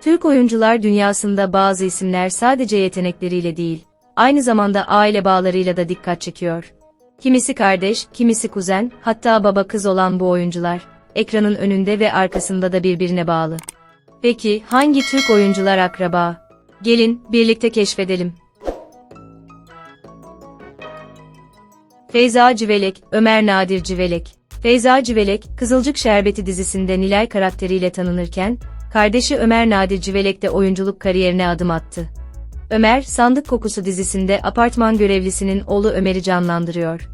Türk oyuncular dünyasında bazı isimler sadece yetenekleriyle değil, aynı zamanda aile bağlarıyla da dikkat çekiyor. Kimisi kardeş, kimisi kuzen, hatta baba kız olan bu oyuncular, ekranın önünde ve arkasında da birbirine bağlı. Peki hangi Türk oyuncular akraba? Gelin birlikte keşfedelim. Feyza Civelek, Ömer Nadir Civelek. Feyza Civelek, Kızılcık Şerbeti dizisinde Nilay karakteriyle tanınırken, kardeşi Ömer Nadir Civelek de oyunculuk kariyerine adım attı. Ömer, Sandık Kokusu dizisinde apartman görevlisinin oğlu Ömer'i canlandırıyor.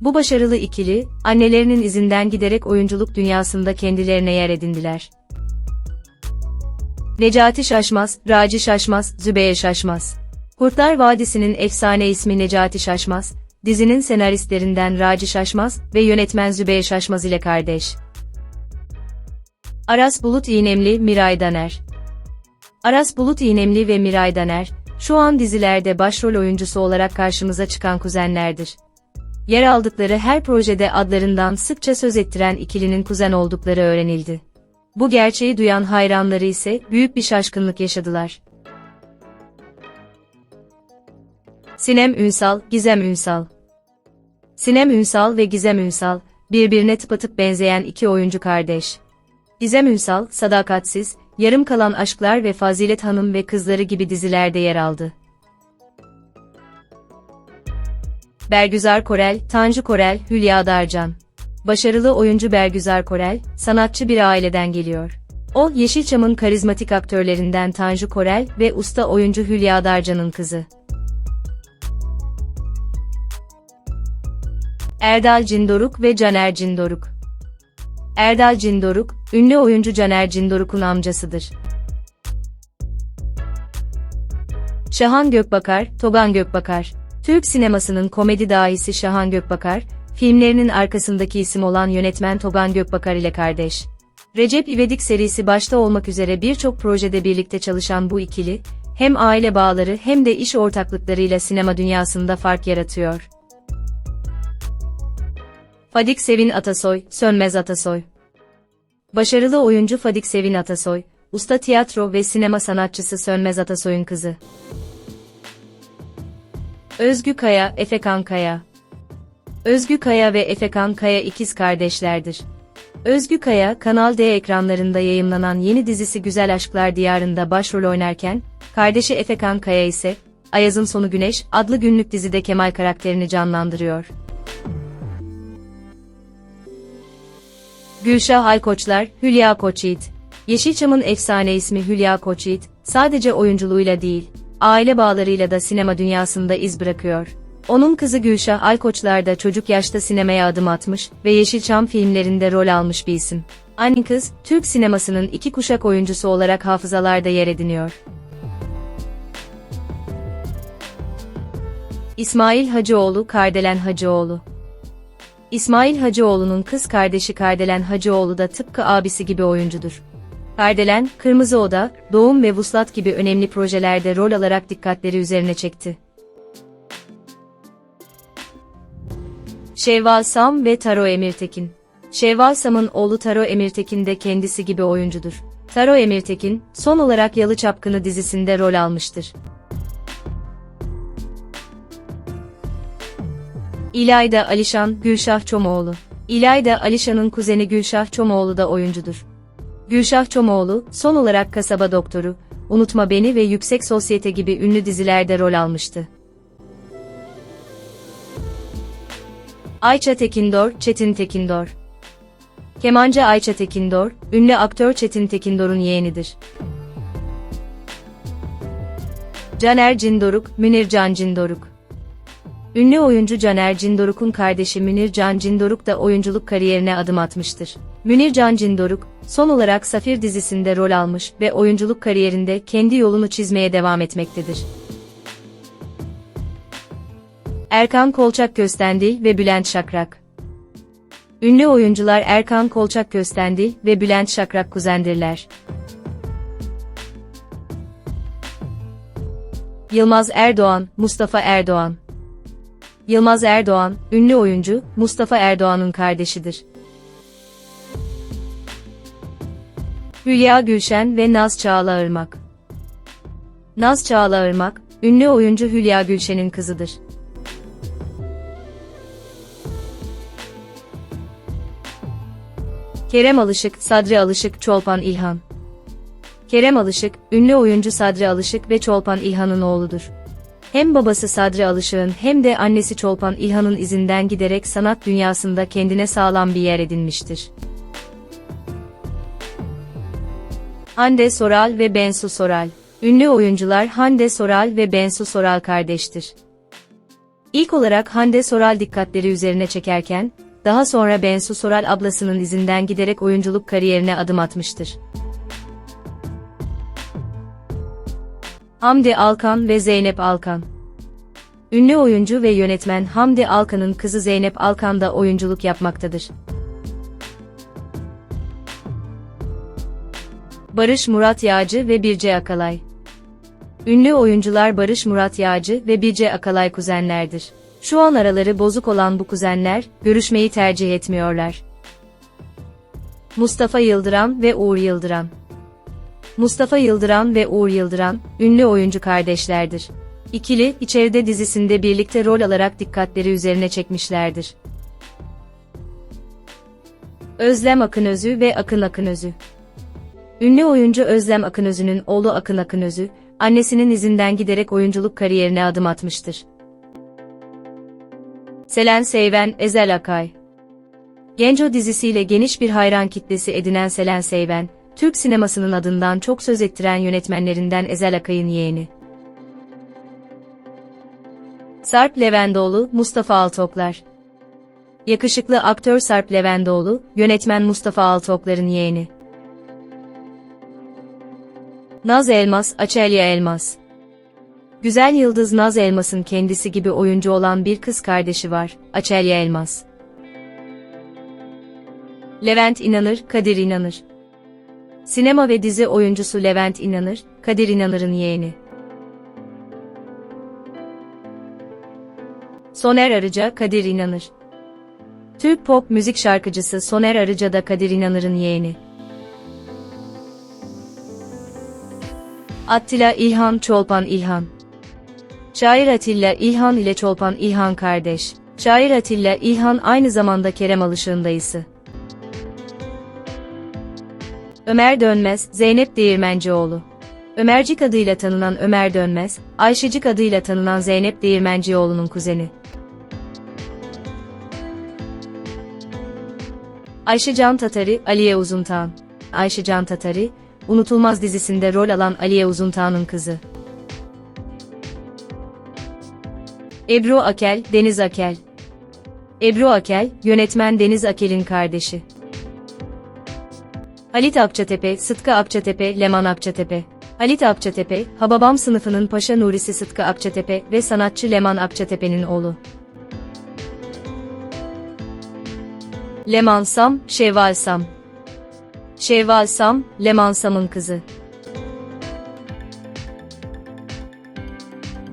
Bu başarılı ikili, annelerinin izinden giderek oyunculuk dünyasında kendilerine yer edindiler. Necati Şaşmaz, Raci Şaşmaz, Zübeyir Şaşmaz. Kurtlar Vadisi'nin efsane ismi Necati Şaşmaz, dizinin senaristlerinden Raci Şaşmaz ve yönetmen Zübeyir Şaşmaz ile kardeş. Aras Bulut İğnemli, Miray Daner. Aras Bulut İğnemli ve Miray Daner, şu an dizilerde başrol oyuncusu olarak karşımıza çıkan kuzenlerdir. Yer aldıkları her projede adlarından sıkça söz ettiren ikilinin kuzen oldukları öğrenildi. Bu gerçeği duyan hayranları ise büyük bir şaşkınlık yaşadılar. Sinem Ünsal, Gizem Ünsal Sinem Ünsal ve Gizem Ünsal, birbirine tıpatıp benzeyen iki oyuncu kardeş. Gizem Ünsal, Sadakatsiz, Yarım Kalan Aşklar ve Fazilet Hanım ve Kızları gibi dizilerde yer aldı. Bergüzar Korel, Tanju Korel, Hülya Darcan. Başarılı oyuncu Bergüzar Korel, sanatçı bir aileden geliyor. O, Yeşilçam'ın karizmatik aktörlerinden Tanju Korel ve usta oyuncu Hülya Darcan'ın kızı. Erdal Cindoruk ve Caner Cindoruk Erdal Cindoruk, ünlü oyuncu Caner Cindoruk'un amcasıdır. Şahan Gökbakar, Togan Gökbakar Türk sinemasının komedi dahisi Şahan Gökbakar, filmlerinin arkasındaki isim olan yönetmen Togan Gökbakar ile kardeş. Recep İvedik serisi başta olmak üzere birçok projede birlikte çalışan bu ikili, hem aile bağları hem de iş ortaklıklarıyla sinema dünyasında fark yaratıyor. Fadik Sevin Atasoy, Sönmez Atasoy Başarılı oyuncu Fadik Sevin Atasoy, usta tiyatro ve sinema sanatçısı Sönmez Atasoy'un kızı. Özgü Kaya, Efekan Kaya Özgü Kaya ve Efekan Kaya ikiz kardeşlerdir. Özgü Kaya, Kanal D ekranlarında yayımlanan yeni dizisi Güzel Aşklar Diyarı'nda başrol oynarken, kardeşi Efekan Kaya ise, Ayaz'ın Sonu Güneş adlı günlük dizide Kemal karakterini canlandırıyor. Gülşah Aykoçlar, Hülya Koçyiğit. Yeşilçam'ın efsane ismi Hülya Koçyiğit, sadece oyunculuğuyla değil, aile bağlarıyla da sinema dünyasında iz bırakıyor. Onun kızı Gülşah Aykoçlar da çocuk yaşta sinemaya adım atmış ve Yeşilçam filmlerinde rol almış bir isim. Anne kız, Türk sinemasının iki kuşak oyuncusu olarak hafızalarda yer ediniyor. İsmail Hacıoğlu, Kardelen Hacıoğlu İsmail Hacıoğlu'nun kız kardeşi Kardelen Hacıoğlu da tıpkı abisi gibi oyuncudur. Kardelen, Kırmızı Oda, Doğum ve Vuslat gibi önemli projelerde rol alarak dikkatleri üzerine çekti. Şevval Sam ve Taro Emirtekin Şevval Sam'ın oğlu Taro Emirtekin de kendisi gibi oyuncudur. Taro Emirtekin, son olarak Yalı Çapkını dizisinde rol almıştır. İlayda Alişan, Gülşah Çomoğlu. İlayda Alişan'ın kuzeni Gülşah Çomoğlu da oyuncudur. Gülşah Çomoğlu, son olarak Kasaba Doktoru, Unutma Beni ve Yüksek Sosyete gibi ünlü dizilerde rol almıştı. Ayça Tekindor, Çetin Tekindor. Kemancı Ayça Tekindor, ünlü aktör Çetin Tekindor'un yeğenidir. Caner Cindoruk, Münir Can Cindoruk. Ünlü oyuncu Caner Cindoruk'un kardeşi Münir Can Cindoruk da oyunculuk kariyerine adım atmıştır. Münir Can Cindoruk, son olarak Safir dizisinde rol almış ve oyunculuk kariyerinde kendi yolunu çizmeye devam etmektedir. Erkan Kolçak Köstendi ve Bülent Şakrak Ünlü oyuncular Erkan Kolçak Köstendi ve Bülent Şakrak kuzendirler. Yılmaz Erdoğan, Mustafa Erdoğan Yılmaz Erdoğan, ünlü oyuncu, Mustafa Erdoğan'ın kardeşidir. Hülya Gülşen ve Naz Çağlaırmak. Naz Çağlaırmak, ünlü oyuncu Hülya Gülşen'in kızıdır. Kerem Alışık, Sadri Alışık, Çolpan İlhan. Kerem Alışık, ünlü oyuncu Sadri Alışık ve Çolpan İlhan'ın oğludur. Hem babası Sadri Alışık'ın hem de annesi Çolpan İlhan'ın izinden giderek sanat dünyasında kendine sağlam bir yer edinmiştir. Hande Soral ve Bensu Soral. Ünlü oyuncular Hande Soral ve Bensu Soral kardeştir. İlk olarak Hande Soral dikkatleri üzerine çekerken, daha sonra Bensu Soral ablasının izinden giderek oyunculuk kariyerine adım atmıştır. Hamdi Alkan ve Zeynep Alkan Ünlü oyuncu ve yönetmen Hamdi Alkan'ın kızı Zeynep Alkan da oyunculuk yapmaktadır. Barış Murat Yağcı ve Birce Akalay Ünlü oyuncular Barış Murat Yağcı ve Birce Akalay kuzenlerdir. Şu an araları bozuk olan bu kuzenler, görüşmeyi tercih etmiyorlar. Mustafa Yıldıran ve Uğur Yıldıran Mustafa Yıldıran ve Uğur Yıldıran, ünlü oyuncu kardeşlerdir. İkili, içeride dizisinde birlikte rol alarak dikkatleri üzerine çekmişlerdir. Özlem Akınözü ve Akın Akınözü Ünlü oyuncu Özlem Akınözü'nün oğlu Akın Akınözü, annesinin izinden giderek oyunculuk kariyerine adım atmıştır. Selen Seyven, Ezel Akay Genco dizisiyle geniş bir hayran kitlesi edinen Selen Seyven, Türk sinemasının adından çok söz ettiren yönetmenlerinden Ezel Akay'ın yeğeni. Sarp Levendoğlu, Mustafa Altoklar Yakışıklı aktör Sarp Levendoğlu, yönetmen Mustafa Altoklar'ın yeğeni. Naz Elmas, Açelya Elmas Güzel Yıldız Naz Elmas'ın kendisi gibi oyuncu olan bir kız kardeşi var, Açelya Elmas. Levent İnanır, Kadir İnanır Sinema ve dizi oyuncusu Levent İnanır, Kadir İnanır'ın yeğeni. Soner Arıca, Kadir İnanır Türk pop müzik şarkıcısı Soner Arıca da Kadir İnanır'ın yeğeni. Attila İlhan Çolpan İlhan Şair Atilla İlhan ile Çolpan İlhan kardeş. Şair Atilla İlhan aynı zamanda Kerem Alışık'ın dayısı. Ömer Dönmez, Zeynep Değirmencioğlu. Ömercik adıyla tanınan Ömer Dönmez, Ayşecik adıyla tanınan Zeynep Değirmencioğlu'nun kuzeni. Ayşe Can Tatari, Aliye Uzuntan. Ayşe Can Tatari, Unutulmaz dizisinde rol alan Aliye Uzuntan'ın kızı. Ebru Akel, Deniz Akel. Ebru Akel, yönetmen Deniz Akel'in kardeşi. Halit Akçatepe, Sıtkı Akçatepe, Leman Akçatepe. Halit Akçatepe, Hababam sınıfının Paşa Nurisi Sıtkı Akçatepe ve sanatçı Leman Akçatepe'nin oğlu. Leman Sam, Şevval Sam. Şevval Sam, Leman Sam'ın kızı.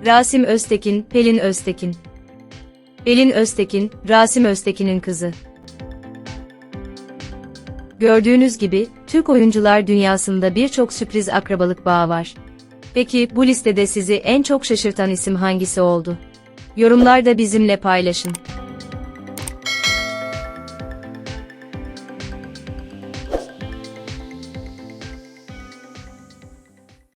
Rasim Öztekin, Pelin Öztekin. Pelin Öztekin, Rasim Öztekin'in kızı. Gördüğünüz gibi, Türk oyuncular dünyasında birçok sürpriz akrabalık bağı var. Peki bu listede sizi en çok şaşırtan isim hangisi oldu? Yorumlarda bizimle paylaşın.